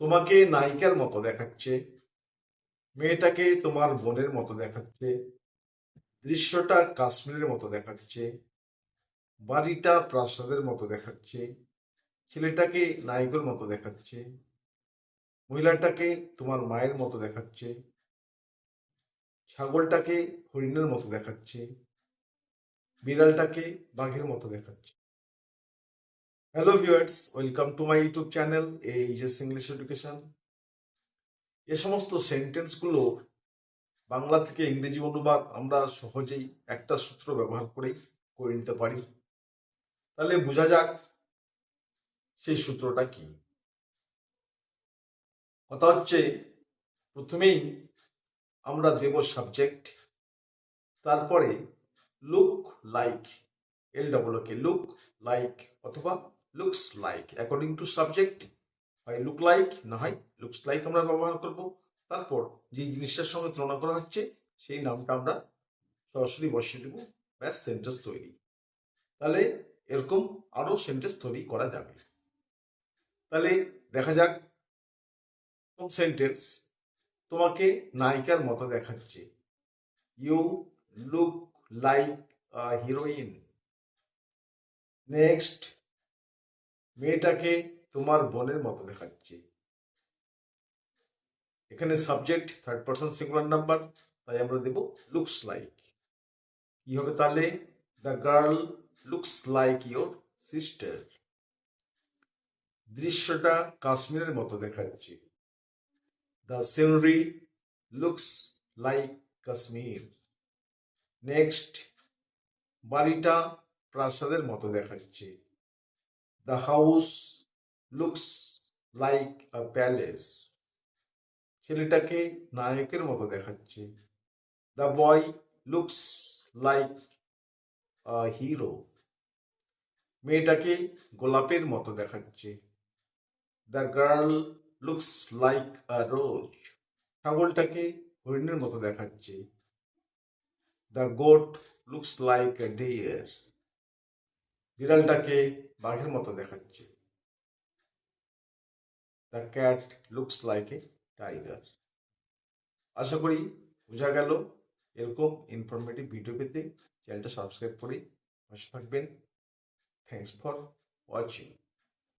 তোমাকে নায়িকার মতো দেখাচ্ছে, মেয়েটাকে তোমার বোনের মতো দেখাচ্ছে, দৃশ্যটা কাশ্মীরের মতো দেখাচ্ছে, বাড়িটা প্রাসাদের মতো দেখাচ্ছে, ছেলেটাকে নায়কের মতো দেখাচ্ছে, মহিলাটাকে তোমার মায়ের মতো দেখাচ্ছে, ছাগলটাকে হরিণের মতো দেখাচ্ছে, বিড়ালটাকে বাঘের মতো দেখাচ্ছে। Hello viewers welcome to my YouTube channel HS English education এ সমস্ত সেন্টেন্সগুলো বাংলা থেকে ইংরেজি অনুবাদ আমরা সহজেই একটা সূত্র ব্যবহার করেই করে নিতে পারি। তাহলে বোঝা যাক সেই সূত্রটা কি। কথা হচ্ছে, প্রথমেই আমরা দেব সাবজেক্ট তারপরে look like L double K look like অথবা looks like according to subject হয় লুক লাইক না হয় লুকস লাইক আমরা ব্যবহার করব। তারপর যে জিনিসটার সঙ্গে তুলনা করা হচ্ছে, সেই নামটা আমরা সরাসরি বসিয়ে দেবো, ব্যাস সেন্টেন্স তৈরি। তাহলে এরকম আরও সেন্টেন্স তৈরি করা যাবে। তাহলে দেখা যাক, কোন সেন্টেন্স তোমাকে নায়িকার মতো দেখাচ্ছে। You look like a heroine next মেয়েটাকে তোমার বোনের মতো দেখাচ্ছে। এখানে subject third person singular number তাই আমরা দেব লুকস লাইক কি হবে তাহলে? The girl looks like your sister দৃশ্যটা কাশ্মীরের মতো দেখাচ্ছে। The scenery looks like Kashmir. Next বাড়িটা প্রাসাদের মতো দেখাচ্ছে। The house looks like a palace ছেলেটাকে নায়কের মতো দেখাচ্ছে। The boy looks like a hero মেয়েটাকে গোলাপের মতো দেখাচ্ছে। The girl looks like a rose ছাগলটাকে হরিণের মতো দেখাচ্ছে। The goat looks like a deer বিড়ালটাকে বাঘের মতো দেখাচ্ছে। The cat looks like a tiger আশা করি বোঝা গেল। এরকম ইনফরমেটিভ ভিডিও পেতে চ্যানেলটা সাবস্ক্রাইব করে পাশে থাকবেন। Thanks for watching